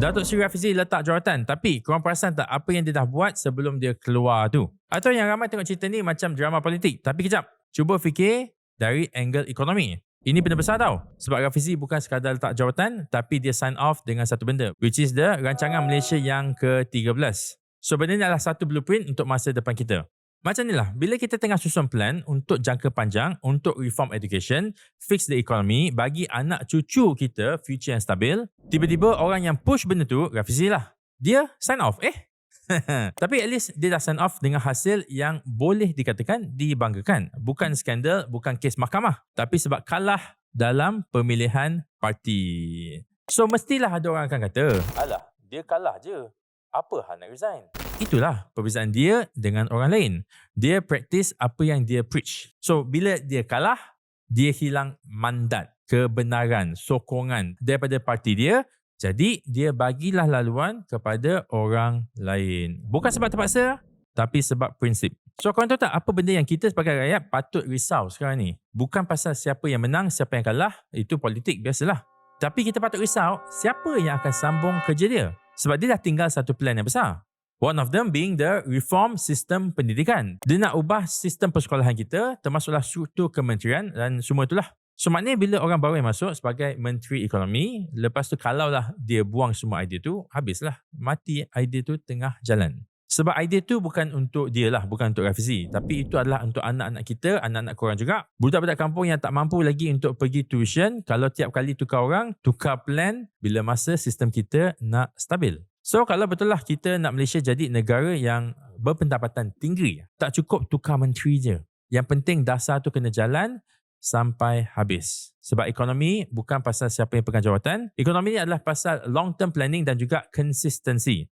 Datuk Seri Rafizi letak jawatan tapi korang perasan tak apa yang dia dah buat sebelum dia keluar tu? Atau yang ramai tengok cerita ni macam drama politik. Tapi kejap, cuba fikir dari angle ekonomi. Ini benda besar tau. Sebab Rafizi bukan sekadar letak jawatan tapi dia sign off dengan satu benda which is the rancangan Malaysia yang ke-13. So benda ni adalah satu blueprint untuk masa depan kita. Macam ni lah, bila kita tengah susun plan untuk jangka panjang, untuk reform education, fix the economy, bagi anak cucu kita future yang stabil, tiba-tiba orang yang push benda tu, Rafizi lah. Dia sign off. Eh? Tapi at least dia dah sign off dengan hasil yang boleh dikatakan dibanggakan. Bukan skandal, bukan kes mahkamah. Tapi sebab kalah dalam pemilihan parti. So mestilah ada orang akan kata, Alah, dia kalah je. Apa hal nak resign? Itulah perbezaan dia dengan orang lain. Dia practice apa yang dia preach. So bila dia kalah, dia hilang mandat, kebenaran, sokongan daripada parti dia. Jadi dia bagilah laluan kepada orang lain. Bukan sebab terpaksa, tapi sebab prinsip. So korang tahu tak apa benda yang kita sebagai rakyat patut risau sekarang ni? Bukan pasal siapa yang menang, siapa yang kalah, itu politik biasalah. Tapi kita patut risau siapa yang akan sambung kerja dia. Sebab dia dah tinggal satu plan yang besar. One of them being the reform sistem pendidikan. Dia nak ubah sistem persekolahan kita termasuklah struktur kementerian dan semua itulah. So maknanya bila orang baru yang masuk sebagai menteri ekonomi, lepas tu kalaulah dia buang semua idea tu, habislah. Mati idea tu tengah jalan. Sebab idea tu bukan untuk dia lah, bukan untuk Rafizi. Tapi itu adalah untuk anak-anak kita, anak-anak korang juga. Budak-budak kampung yang tak mampu lagi untuk pergi tuition, kalau tiap kali tukar orang, tukar plan bila masa sistem kita nak stabil. So kalau betul lah kita nak Malaysia jadi negara yang berpendapatan tinggi, tak cukup tukar menteri je. Yang penting dasar tu kena jalan sampai habis. Sebab ekonomi bukan pasal siapa yang pegang jawatan. Ekonomi ni adalah pasal long term planning dan juga consistency.